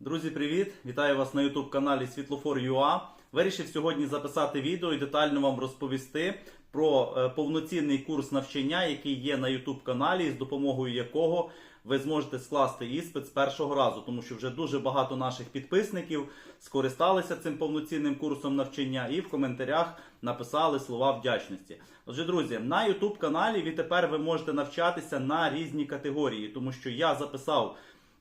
Друзі, привіт! Вітаю вас на YouTube каналі Світлофор.ua. Вирішив сьогодні записати відео і детально вам розповісти про е, повноцінний курс навчання, який є на YouTube каналі, з допомогою якого ви зможете скласти іспит з першого разу, тому що вже дуже багато наших підписників скористалися цим повноцінним курсом навчання і в коментарях написали слова вдячності. Отже, друзі, на YouTube каналі відтепер ви можете навчатися на різні категорії, тому що я записав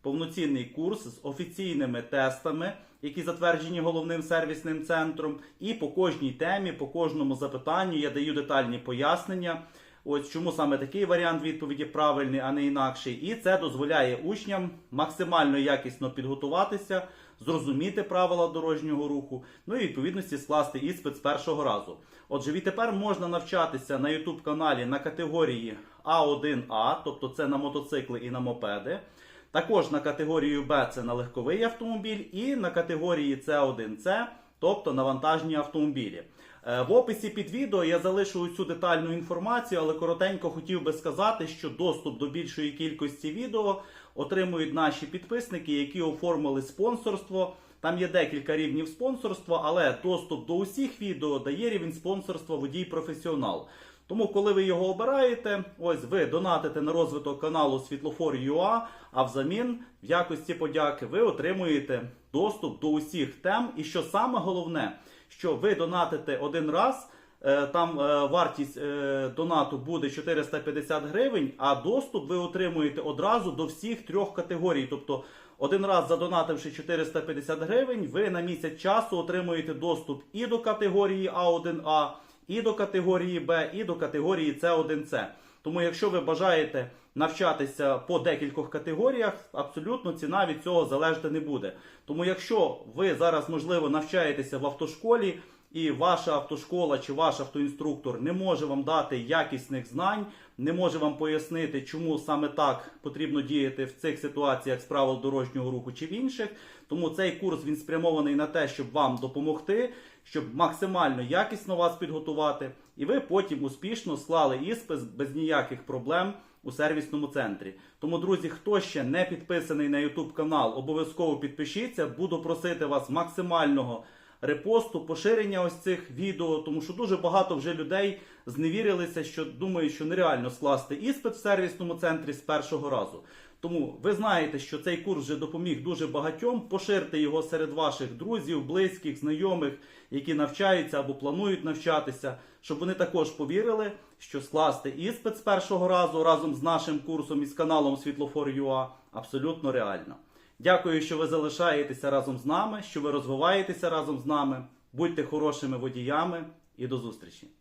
повноцінний курс з офіційними тестами, які затверджені головним сервісним центром. І по кожній темі, по кожному запитанню я даю детальні пояснення. Ось чому саме такий варіант відповіді правильний, а не інакший. І це дозволяє учням максимально якісно підготуватися, зрозуміти правила дорожнього руху, ну і відповідності скласти іспит з першого разу. Отже, відтепер можна навчатися на YouTube каналі на категорії А1А, тобто це на мотоцикли і на мопеди. Також на категорію Б це на легковий автомобіль, і на категорії С1С, тобто на вантажні автомобілі. Е, В описі під відео я залишу усю детальну інформацію, але коротенько хотів би сказати, що доступ до більшої кількості відео отримують наші підписники, які оформили спонсорство. Там є декілька рівнів спонсорства, але доступ до усіх відео дає рівень спонсорства водій професіонал. Тому, коли ви його обираєте, ось ви донатите на розвиток каналу Світлофор.ua, а взамін, в якості подяки, ви отримуєте доступ до усіх тем. І що саме головне, що ви донатите один раз. е, Там е, вартість е, донату буде 450 гривень, а доступ ви отримуєте одразу до всіх трьох категорій. Тобто, один раз задонативши 450 гривень, ви на місяць часу отримуєте доступ і до категорії А1А, і до категорії Б, і до категорії С1С. Тому, якщо ви бажаєте навчатися по декількох категоріях, абсолютно ціна від цього залежати не буде. Тому, якщо ви зараз, можливо, навчаєтеся в автошколі, і ваша автошкола чи ваш автоінструктор не може вам дати якісних знань, не може вам пояснити, чому саме так потрібно діяти в цих ситуаціях з правил дорожнього руху чи в інших. Тому цей курс він спрямований на те, щоб вам допомогти, щоб максимально якісно вас підготувати, і ви потім успішно склали іспит без ніяких проблем у сервісному центрі. Тому, друзі, хто ще не підписаний на YouTube канал, обов'язково підпишіться. Буду просити вас максимального репосту, поширення ось цих відео, тому що дуже багато вже людей зневірилися, що думають, що нереально скласти іспит в сервісному центрі з першого разу. Тому ви знаєте, що цей курс вже допоміг дуже багатьом. Поширте його серед ваших друзів, близьких, знайомих, які навчаються або планують навчатися, щоб вони також повірили, що скласти іспит з першого разу разом з нашим курсом і з каналом Світлофор.ua абсолютно реально. Дякую, що ви залишаєтеся разом з нами, що ви розвиваєтеся разом з нами. Будьте хорошими водіями і до зустрічі!